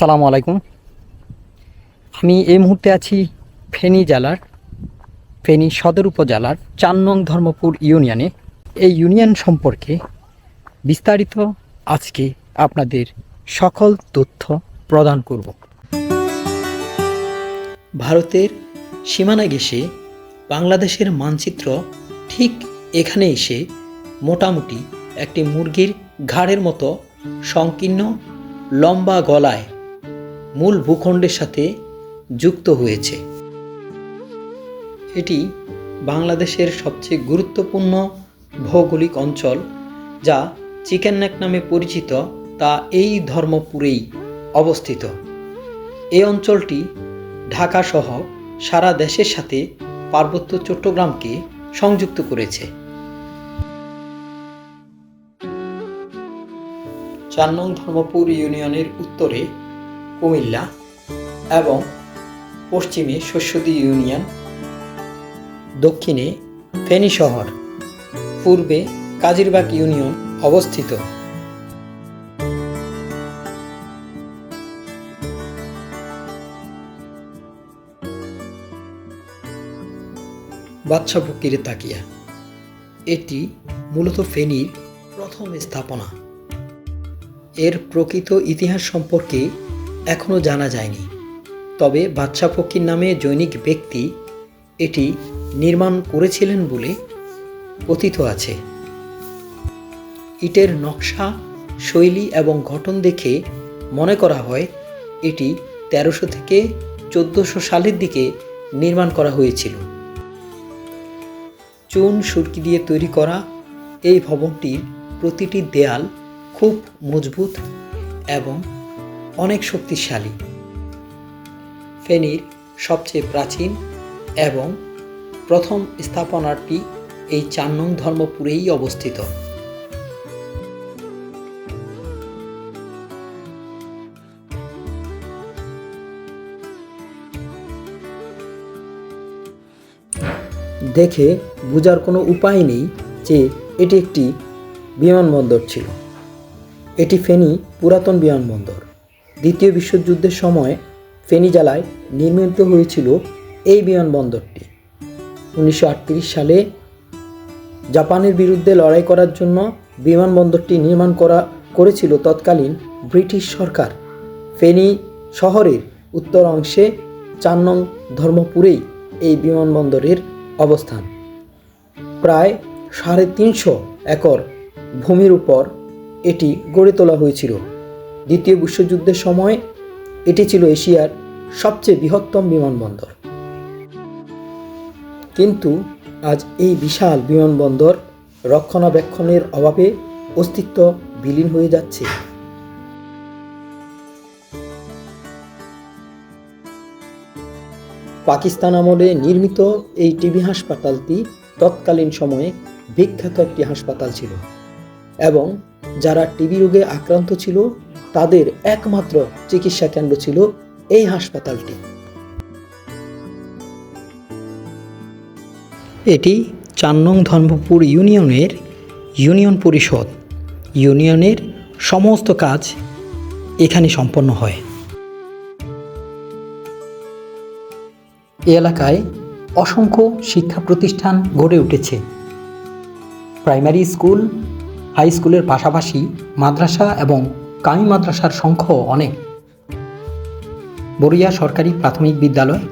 আসসালামু আলাইকুম। আমি এই মুহূর্তে আছি ফেনী জেলার, ফেনী সদর উপজেলার চার নং ধর্মপুর ইউনিয়নে। এই ইউনিয়ন সম্পর্কে বিস্তারিত আজকে আপনাদের সকল তথ্য প্রদান করব। ভারতের সীমানা ঘেঁষে বাংলাদেশের মানচিত্র ঠিক এখানে এসে মোটামুটি একটি মুরগির ঘাড়ের মতো সংকীর্ণ লম্বা গলায় মূল ভূখণ্ডের সাথে যুক্ত হয়েছে। এটি বাংলাদেশের সবচেয়ে গুরুত্বপূর্ণ ভৌগোলিক অঞ্চল, যা চিকেন নেক নামে পরিচিত, তা এই ধর্মপুরেই অবস্থিত। এই অঞ্চলটি ঢাকা সহ সারা দেশের সাথে পার্বত্য চট্টগ্রামকে সংযুক্ত করেছে। চার নং ধর্মপুর ইউনিয়নের উত্তরে কুমিল্লা এবং পশ্চিমে শস্যদী ইউনিয়ন, দক্ষিণে ফেনী শহর, পূর্বে কাজিরবাগ ইউনিয়ন অবস্থিত। বাদশা ফকিরের তাকিয়া, এটি মূলত ফেনীর প্রথম স্থাপনা। এর প্রকৃত ইতিহাস সম্পর্কে এখনও জানা যায়নি। তবে বাদশা ফকির নামে জৈনিক ব্যক্তি এটি নির্মাণ করেছিলেন বলে কথিত আছে। ইটের নকশা, শৈলী এবং গঠন দেখে মনে করা হয় এটি তেরোশো থেকে চোদ্দোশো সালের দিকে নির্মাণ করা হয়েছিল। চুন, সুরকি দিয়ে তৈরি করা এই ভবনটির প্রতিটি দেয়াল খুব মজবুত এবং অনেক শক্তিশালী। ফেনীর সবচেয়ে প্রাচীন এবং প্রথম স্থাপনাটি এই চার নং ধর্মপুরেই অবস্থিত। দেখে বোঝার কোনো উপায় নেই যে এটি একটি বিমানবন্দর ছিল। এটি ফেনী পুরাতন বিমানবন্দর। দ্বিতীয় বিশ্বযুদ্ধের সময় ফেনী নির্মিত হয়েছিল এই বিমানবন্দরটি। উনিশশো আটত্রিশ সালে জাপানের বিরুদ্ধে লড়াই করার জন্য বিমানবন্দরটি নির্মাণ করা, করেছিল তৎকালীন ব্রিটিশ সরকার। ফেনী শহরের উত্তর অংশে চার নং ধর্মপুরেই এই বিমানবন্দরের অবস্থান। প্রায় সাড়ে তিনশো একর ভূমির উপর এটি গড়ে তোলা হয়েছিল। দ্বিতীয় বিশ্বযুদ্ধের সময় এটি ছিল এশিয়ার সবচেয়ে বৃহত্তম বিমানবন্দর। কিন্তু আজ এই বিশাল বিমানবন্দর রক্ষণাবেক্ষণের অভাবে অস্তিত্ব বিলীন হয়ে যাচ্ছে। পাকিস্তান আমলে নির্মিত এই টিবি হাসপাতালটি তৎকালীন সময়ে বিখ্যাত একটি হাসপাতাল ছিল এবং যারা টিবি রোগে আক্রান্ত ছিল তাদের একমাত্র চিকিৎসা কেন্দ্র ছিল এই হাসপাতালটি। এটি চার নং ধর্মপুর ইউনিয়নের ইউনিয়ন পরিষদ। ইউনিয়নের সমস্ত কাজ এখানে সম্পন্ন হয়। এই এলাকায় অসংখ্য শিক্ষা প্রতিষ্ঠান গড়ে উঠেছে। প্রাইমারি স্কুল, হাই স্কুলের পাশাপাশি মাদ্রাসা এবং কামি মাদ্রাসার সংখ্যাও অনেক। বড়িয়া সরকারি প্রাথমিক বিদ্যালয়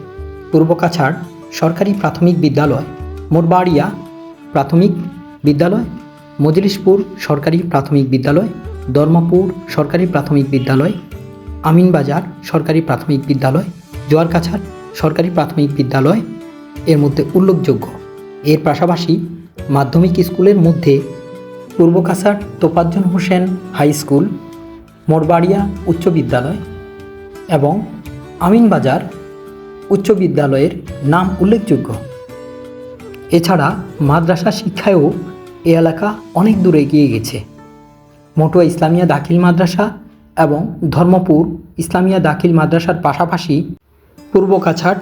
পূর্ব কাছাড় সরকারি প্রাথমিক বিদ্যালয়, মোরবাড়িয়া প্রাথমিক বিদ্যালয়, মজলিশপুর সরকারি প্রাথমিক বিদ্যালয়, ধর্মপুর সরকারি প্রাথমিক বিদ্যালয়, আমিনবাজার সরকারি প্রাথমিক বিদ্যালয়, জোয়ারকাছাড় সরকারি প্রাথমিক বিদ্যালয় এর মধ্যে উল্লেখযোগ্য। এর পাশাপাশি মাধ্যমিক স্কুলের মধ্যে পূর্ব কাছাড় তোপাজ্জন হোসেন হাই স্কুল মোরবাড়িয়া উচ্চ বিদ্যালয় এবং আমিনবাজার উচ্চ বিদ্যালয়ের নাম উল্লেখযোগ্য। এছাড়া মাদ্রাসা শিক্ষায়ও এ এলাকা অনেক দূর এগিয়ে গেছে। মটুয়া ইসলামিয়া দাখিল মাদ্রাসা এবং ধর্মপুর ইসলামিয়া দাখিল মাদ্রাসার পাশাপাশি পূর্ব কাছাড়,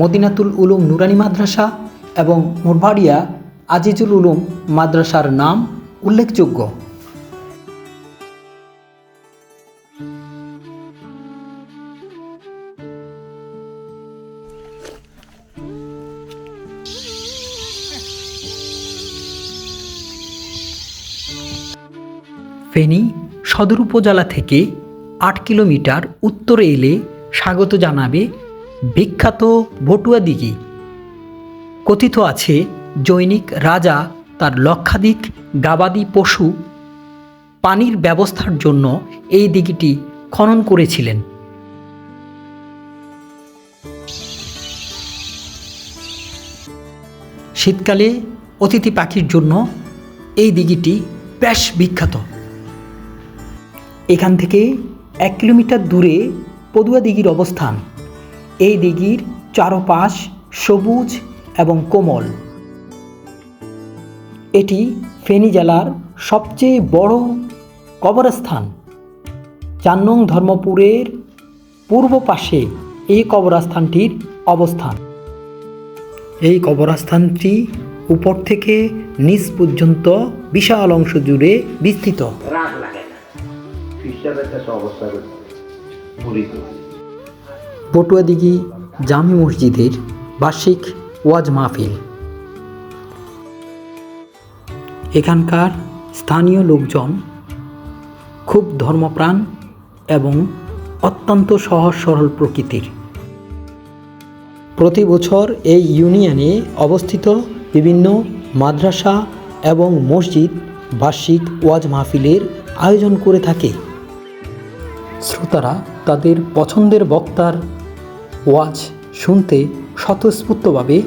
মদিনাতুল উলুম নুরানি মাদ্রাসা এবং মোরবাড়িয়া আজিজুল উলুম মাদ্রাসার নাম উল্লেখযোগ্য। ফেনী সদর উপজেলা থেকে আট কিলোমিটার উত্তরে এলে স্বাগত জানাবে বিখ্যাত বটুয়া দিঘি। কথিত আছে, জৈনিক রাজা তার লক্ষাধিক গাবাদি পশু পানির ব্যবস্থার জন্য এই দিঘিটি খনন করেছিলেন। শীতকালে অতিথি পাখির জন্য এই দিঘিটি বেশ বিখ্যাত। এখান থেকে এক কিলোমিটার দূরে পদুয়া দিঘির অবস্থান। এই দিঘির চারপাশ সবুজ এবং কোমল। এটি ফেনী জেলার সবচেয়ে বড় কবরস্থান। চার নং ধর্মপুরের পূর্ব পাশে এই কবরস্থানটির অবস্থান। এই কবরস্থানটি উপর থেকে নিচ পর্যন্ত বিশাল অংশ জুড়ে বিস্তৃত। পটুয়া দিঘি জামি মসজিদের বার্ষিক ওয়াজ মাহফিল। এখানকার স্থানীয় লোকজন খুব ধর্মপ্রাণ এবং অত্যন্ত সহজ সরল প্রকৃতির। প্রতি বছর এই ইউনিয়নে অবস্থিত বিভিন্ন মাদ্রাসা এবং মসজিদ বার্ষিক ওয়াজ মাহফিলের আয়োজন করে থাকে। শ্রোতারা তাদের পছন্দের বক্তার ওয়াজ শুনতে স্বতঃস্ফূর্তভাবে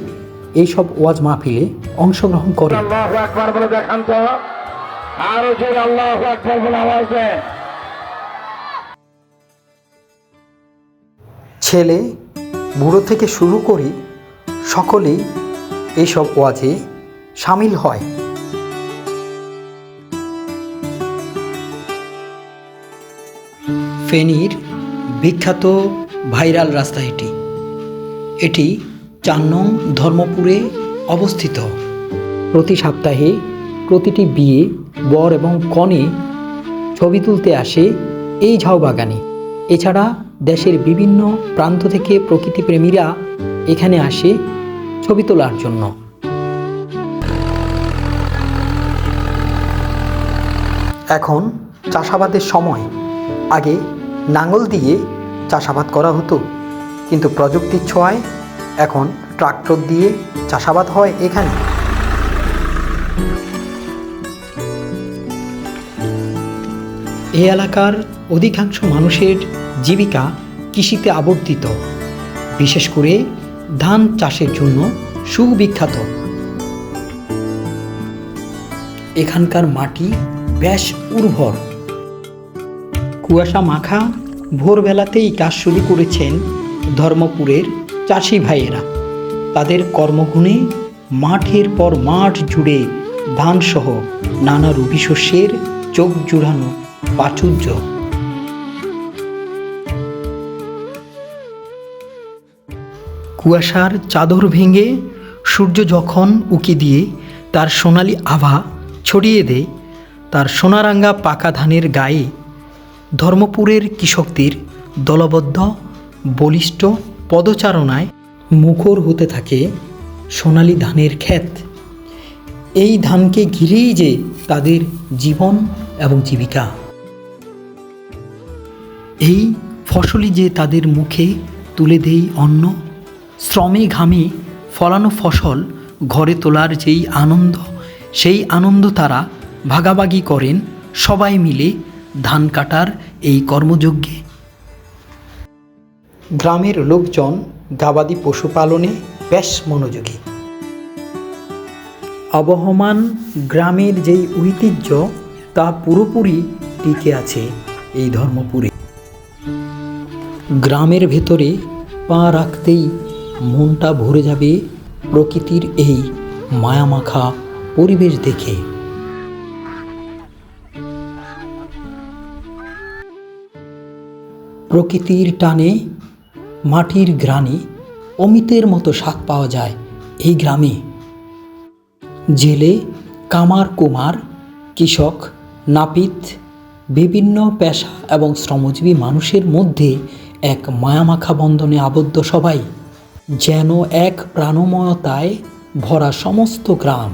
এইসব ওয়াজ মাহফিলে অংশগ্রহণ করে ছেলে বুড়ো থেকে শুরু করে সকলেই এইসব ওয়াজে সামিল হয়। ফেনীর বিখ্যাত ভাইরাল রাস্তা এটি। এটি চার নং ধর্মপুরে অবস্থিত। প্রতি সপ্তাহে প্রতিটি বিয়ে, বর এবং কনে ছবি তুলতে আসে এই ঝাউবাগানে এছাড়া দেশের বিভিন্ন প্রান্ত থেকে প্রকৃতিপ্রেমীরা এখানে আসে ছবি তোলার জন্য। এখন চাষাবাদের সময়। আগে নাঙল দিয়ে চাষাবাদ করা হতো। কিন্তু প্রযুক্তির ছোঁয়ায় এখন ট্রাক্টর দিয়ে চাষাবাদ হয় এখানে। এই এলাকার অধিকাংশ মানুষের জীবিকা কৃষিতে আবর্তিত। বিশেষ করে ধান চাষের জন্য সুবিখ্যাত। এখানকার মাটি বেশ উর্বর। কুয়াশা মাখা ভোরবেলাতেই কাজ শুরু করেছেন ধর্মপুরের চাষি ভাইয়েরা। তাদের কর্মগুণে মাঠের পর মাঠ জুড়ে ধানসহ নানা রবি শস্যের চোখ জুড়ানো প্রাচুর্য। কুয়াশার চাদর ভেঙে সূর্য যখন উকি দিয়ে তার সোনালি আভা ছড়িয়ে দেয়, তার সোনারাঙ্গা পাকা ধানের গায়ে ধর্মপুরের কৃষকদের দলবদ্ধ, বলিষ্ঠ পদচারণায় মুখর হতে থাকে সোনালি ধানের ক্ষেত। এই ধানকে ঘিরেই যে তাদের জীবন এবং জীবিকা। এই ফসলই যে তাদের মুখে তুলে দেই অন্ন, শ্রমে ঘামে ফলানো ফসল ঘরে তোলার যেই আনন্দ, সেই আনন্দ তারা ভাগাভাগি করেন সবাই মিলে ধান কাটার এই কর্মযজ্ঞে। গ্রামের লোকজন গাবাদি পশুপালনে বেশ মনোযোগী। আবহমান গ্রামের যেই ঐতিহ্য তা পুরোপুরি টিকে আছে এই ধর্মপুরে। গ্রামের ভেতরে পা রাখতেই মনটা ভরে যাবে প্রকৃতির এই মায়ামাখা পরিবেশ দেখে। প্রকৃতির টানে, মাটির গ্রানে অমিতের মতো স্বাদ পাওয়া যায় এই গ্রামে। জেলে কামার কুমার, কৃষক, নাপিত, বিভিন্ন পেশা এবং শ্রমজীবী মানুষের মধ্যে এক মায়ামাখা বন্ধনে আবদ্ধ সবাই, যেন এক প্রাণময়তায় ভরা সমস্ত গ্রাম।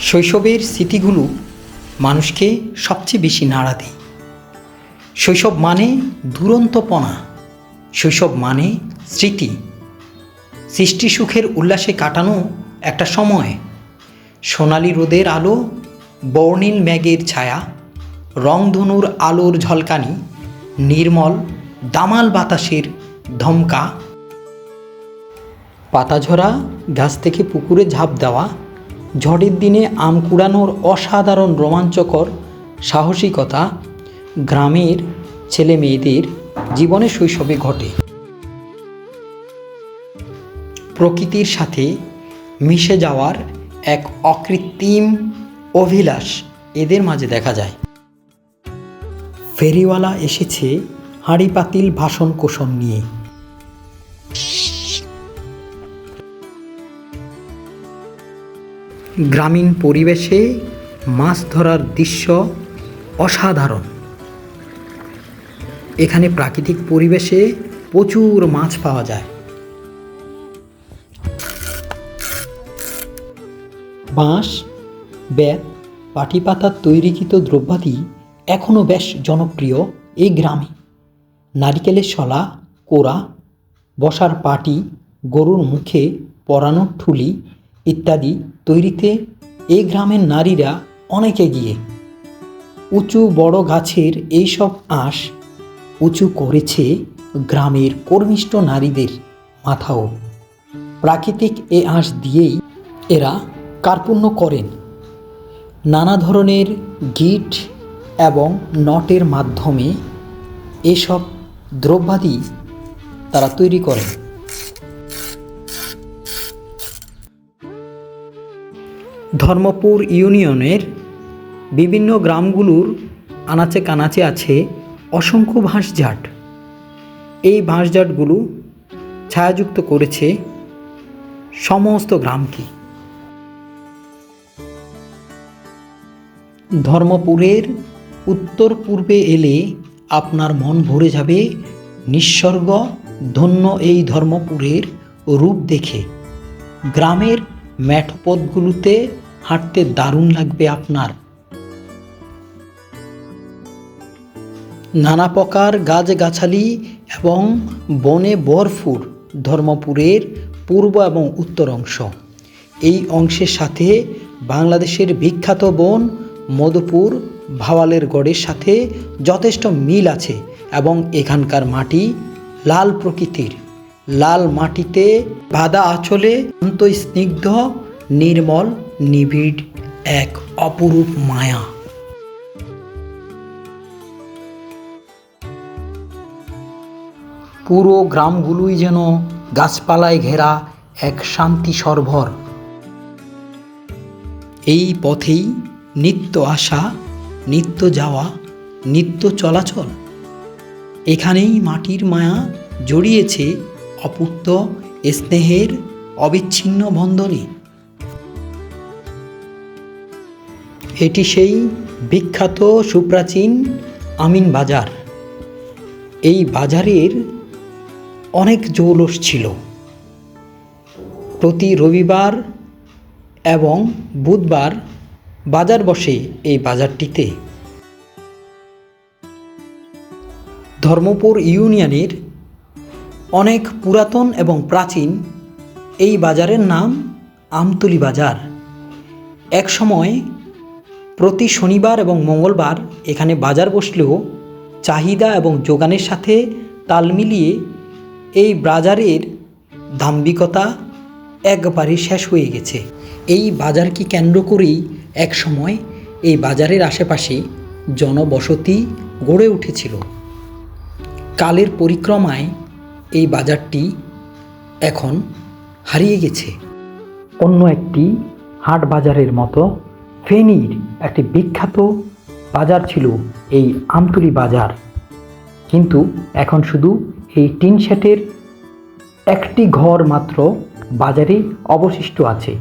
শৈশবের স্মৃতিগুলো মানুষকে সবচেয়ে বেশি নাড়া দেয়। শৈশব মানে দুরন্তপনা। শৈশব মানে স্মৃতি। সৃষ্টি সুখের উল্লাসে কাটানো একটা সময়। সোনালি রোদের আলো, বর্ণিল ম্যাগের ছায়া রংধনুর আলোর ঝলকানি, নির্মল, দামাল বাতাসের ধমকা। পাতাঝরা গাছ থেকে পুকুরে ঝাঁপ দেওয়া ঝড়ের দিনে আম কুড়ানোর অসাধারণ রোমাঞ্চকর সাহসিকতা গ্রামের ছেলে মেয়েদের জীবনে শৈশবে ঘটে। প্রকৃতির সাথে মিশে যাওয়ার এক অকৃত্রিম অভিলাষ এদের মাঝে দেখা যায়। ফেরিওয়ালা এসেছে হাঁড়ি পাতিল ভাষণ কোষণ নিয়ে। গ্রামীণ পরিবেশে মাছ ধরার দৃশ্য অসাধারণ। এখানে প্রাকৃতিক পরিবেশে প্রচুর মাছ পাওয়া যায়। বাঁশ বেত পাটি পাতার তৈরিকৃত দ্রব্যাদি এখনও বেশ জনপ্রিয় এই গ্রামে। নারিকেলের শলা, কোড়া, বসার পাটি, গরুর মুখে পরানোর ঠুলি ইত্যাদি তৈরিতে এই গ্রামের নারীরা অনেকে গিয়ে উঁচু বড় গাছের এইসব আঁশ উঁচু করেছে গ্রামের কর্মিষ্ঠ নারীদের মাথাও। প্রাকৃতিক এ আঁশ দিয়েই এরা কার্পণ্য করেন। নানা ধরনের গিট এবং নটের মাধ্যমে এসব দ্রব্যাদি তারা তৈরি করেন। ধর্মপুর ইউনিয়নের বিভিন্ন গ্রামগুলোর আনাচে কানাচে আছে অসংখ্য বাঁশঝাট এই বাঁশঝাটগুলো ছায়াযুক্ত করেছে সমস্ত গ্রামকে। ধর্মপুরের উত্তর পূর্বে এলে আপনার মন ভরে যাবে নিঃস্বর্গ ধন্য এই ধর্মপুরের রূপ দেখে। গ্রামের ম্যাঠপথগুলোতে হাঁটতে দারুণ লাগবে আপনার। নানা প্রকার গাছগাছালি এবং বনে বরফুর ধর্মপুরের পূর্ব এবং উত্তর অংশ। এই অংশের সাথে বাংলাদেশের বিখ্যাত বন মধুপুর, ভাওয়ালের গড়ের সাথে যথেষ্ট মিল আছে এবং এখানকার মাটি লাল প্রকৃতির। লাল মাটিতে বাদা আঁচলে অন্ত স্নিগ্ধ নির্মল নিবিড় এক অপরূপ মায়া। পুরো গ্রামগুলোই যেন গাছপালায় ঘেরা এক শান্তি সরভর এই পথেই নিত্য আসা নিত্য যাওয়া, নিত্য চলাচল। এখানেই মাটির মায়া জড়িয়েছে অপূর্ত স্নেহের অবিচ্ছিন্ন বন্ধনে। এটি সেই বিখ্যাত সুপ্রাচীন আমিন বাজার। এই বাজারের অনেক জৌলস ছিল। প্রতি রবিবার এবং বুধবার বাজার বসে এই বাজারটিতে। ধর্মপুর ইউনিয়নের অনেক পুরাতন এবং প্রাচীন এই বাজারের নাম আমতলি বাজার। এক সময় প্রতি শনিবার এবং মঙ্গলবার এখানে বাজার বসলেও চাহিদা এবং যোগানের সাথে তাল মিলিয়ে এই বাজারের দাম্ভিকতা একবারে শেষ হয়ে গেছে। এই বাজারকে কেন্দ্র করেই এক সময় এই বাজারের আশেপাশে জনবসতি গড়ে উঠেছিল। কালের পরিক্রমায় এই বাজারটি এখন হারিয়ে গেছে। অন্য একটি হাট বাজারের মতো ফেনীর একটি বিখ্যাত বাজার ছিল এই আমতলি বাজার। কিন্তু এখন শুধু এই টিন শেটের একটি ঘর মাত্র বাজারে অবশিষ্ট আছে।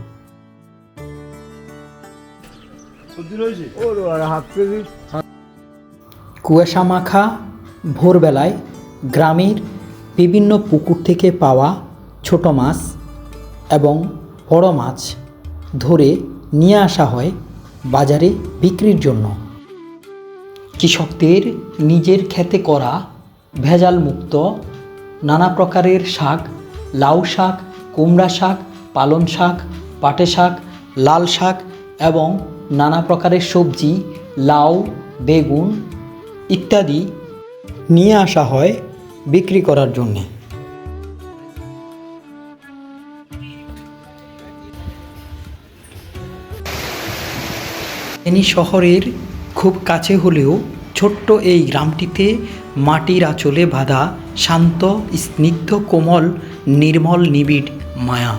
কুয়াশা মাখা ভোরবেলায় গ্রামের বিভিন্ন পুকুর থেকে পাওয়া ছোট মাছ এবং বড় মাছ ধরে নিয়ে আসা হয় বাজারে বিক্রির জন্য। কৃষকদের নিজের খেতে করা ভেজাল মুক্ত নানা প্রকারের শাক, লাউ শাক, কুমড়া শাক পালন শাক, পাটে শাক, লাল শাক এবং নানা প্রকারের সবজি, লাউ, বেগুন ইত্যাদি নিয়ে আসা হয় বিক্রি করার জন্যে। ফেনী শহরের খুব কাছে হলেও ছোট্ট এই গ্রামটিতে মাটির আঁচলে বাঁধা শান্ত, স্নিগ্ধ, কোমল, নির্মল, নিবিড় মায়া।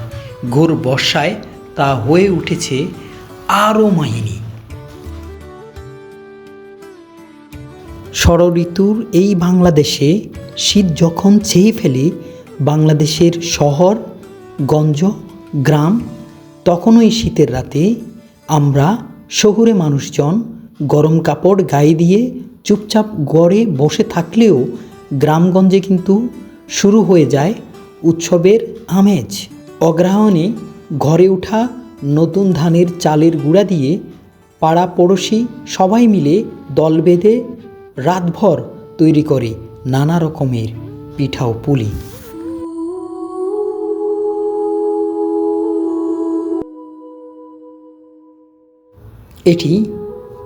ঘোর বর্ষায় তা হয়ে উঠেছে আরও মাহিনী। ষড়ঋতুর এই বাংলাদেশে শীত যখন চেয়ে ফেলে বাংলাদেশের শহর, গঞ্জ, গ্রাম তখনও এই শীতের রাতে আমরা শহুরে মানুষজন গরম কাপড় গায়ে দিয়ে চুপচাপ গড়ে বসে থাকলেও গ্রামগঞ্জে কিন্তু শুরু হয়ে যায় উৎসবের আমেজ। অগ্রহায়ণে ঘরে ওঠা নতুন ধানের চালের গুঁড়া দিয়ে পাড়া পড়োশি সবাই মিলে দল বেঁধে রাতভর তৈরি করে নানা রকমের পিঠা ও পুলি। এটি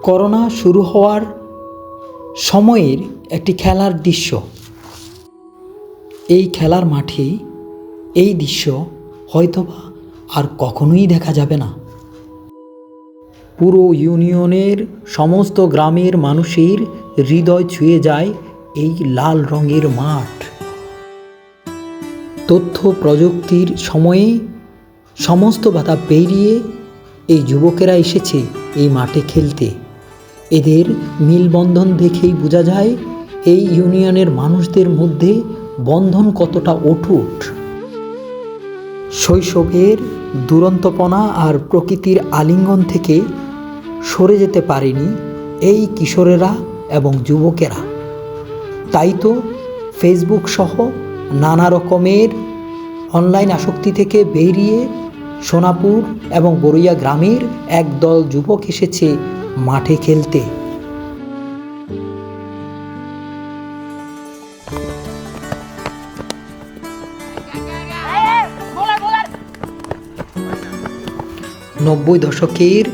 করোনা শুরু হওয়ার সময়ের একটি খেলার দৃশ্য। এই খেলার মাঠে এই দৃশ্য হয়তোবা আর কখনোই দেখা যাবে না। পুরো ইউনিয়নের সমস্ত গ্রামের মানুষের হৃদয় ছুঁয়ে যায় এই লাল রঙের মাঠ। তথ্য প্রযুক্তির সময়ে সমস্ত বাধা পেরিয়ে এই যুবকেরা এসেছে। এই মাঠে খেলতে। এদের মিলবন্ধন দেখেই বোঝা যায়, এই ইউনিয়নের মানুষদের মধ্যে বন্ধন কতটা অটুট। শৈশবের দুরন্তপনা আর প্রকৃতির আলিঙ্গন থেকে সরে যেতে পারেনি এই কিশোরেরা এবং যুবকেরা। তাই তো ফেসবুক সহ নানা রকমের অনলাইন আসক্তি থেকে বেরিয়ে সোনাপুর এবং বরুইয়া গ্রামের একদল যুবক এসেছে মাঠে খেলতে। নব্বই দশকের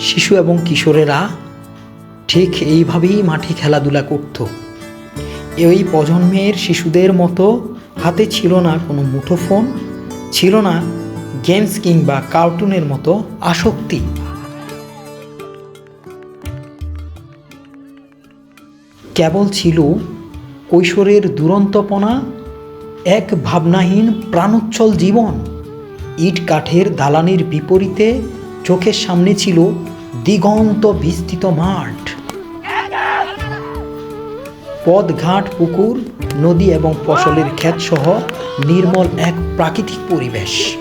শিশু এবং কিশোরেরা ঠিক এইভাবেই মাঠে খেলাধুলা করত। এই প্রজন্মের শিশুদের মতো হাতে ছিল না কোনো মুঠোফোন, ছিল না গেমস কিংবা কার্টুনের মতো আসক্তি। কেবল ছিল কৈশোরের দুরন্তপনা, এক ভাবনাহীন প্রাণোচ্ছল জীবন। ইট কাঠের দালানের বিপরীতে চোখের সামনে ছিল দিগন্ত বিস্তৃত মাঠ। পথঘাট পুকুর, নদী এবং ফসলের ক্ষেত সহ নির্মল এক প্রাকৃতিক পরিবেশ।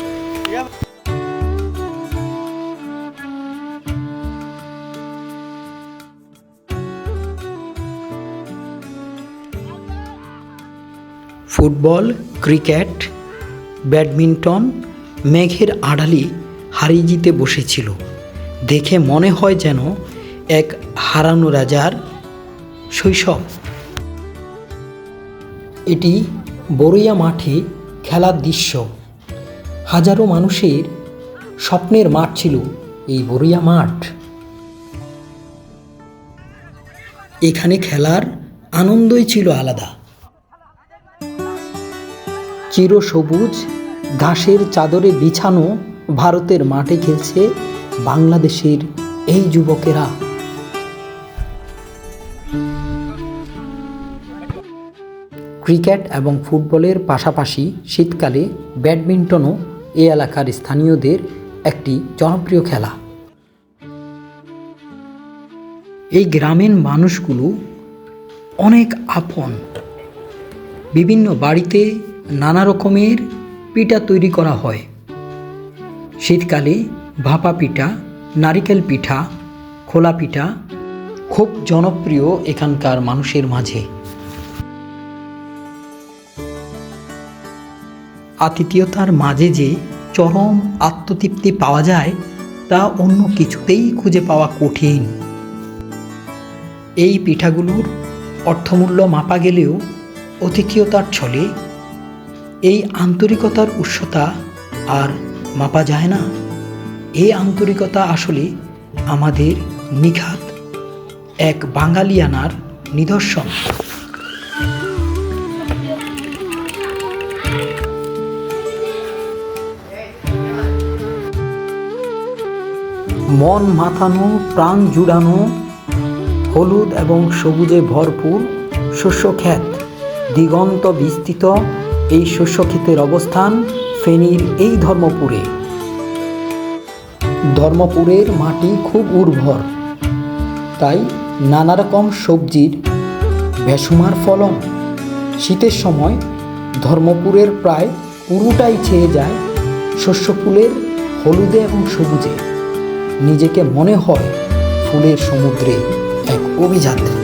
ফুটবল, ক্রিকেট, ব্যাডমিন্টন, মেঘের আড়ালি হারিয়ে জিতে বসেছিল। দেখে মনে হয় যেন এক হারানো রাজার শৈশব। এটি বরইয়া মাঠে খেলার দৃশ্য। হাজারো মানুষের স্বপ্নের মাঠ ছিল এই বরইয়া মাঠ। এখানে খেলার আনন্দই ছিল আলাদা। চিরসবুজ, ঘাসের চাদরে বিছানো ভারতের মাঠে খেলছে বাংলাদেশের এই যুবকেরা। ক্রিকেট এবং ফুটবলের পাশাপাশি শীতকালে ব্যাডমিন্টনও এ এলাকার স্থানীয়দের একটি জনপ্রিয় খেলা। এই গ্রামীণ মানুষগুলো অনেক আপন। বিভিন্ন বাড়িতে নানা রকমের পিঠা তৈরি করা হয়। শীতকালে ভাপা পিঠা, নারিকেল পিঠা, খোলা পিঠা খুব জনপ্রিয় এখানকার মানুষের মাঝে। আতিথেয়তার মাঝে যে চরম আত্মতৃপ্তি পাওয়া যায়, তা অন্য কিছুতেই খুঁজে পাওয়া কঠিন। এই পিঠাগুলোর অর্থমূল্য মাপা গেলেও অতিথিয়তার ছলে এই আন্তরিকতার উৎসতা আর মাপা যায় না। এই আন্তরিকতা আসলে আমাদের নিঘাত এক বাঙালিয়ানার নিদর্শন। মন মাথানো, প্রাণ জুড়ানো, হলুদ এবং সবুজে ভরপুর শস্যক্ষেত দিগন্ত বিস্তৃত এই শস্যক্ষেতের অবস্থান ফেনীর এই ধর্মপুরে। ধর্মপুরের মাটি খুব উর্বর। তাই নানা রকম সবজির বেসুমার ফলন শীতের সময় ধর্মপুরের প্রায় পুরোটাই ছেয়ে যায় শস্য ফুলের হলুদে এবং সবুজে। নিজেকে মনে হয় ফুলের সমুদ্রে এক অভিযাত্রী।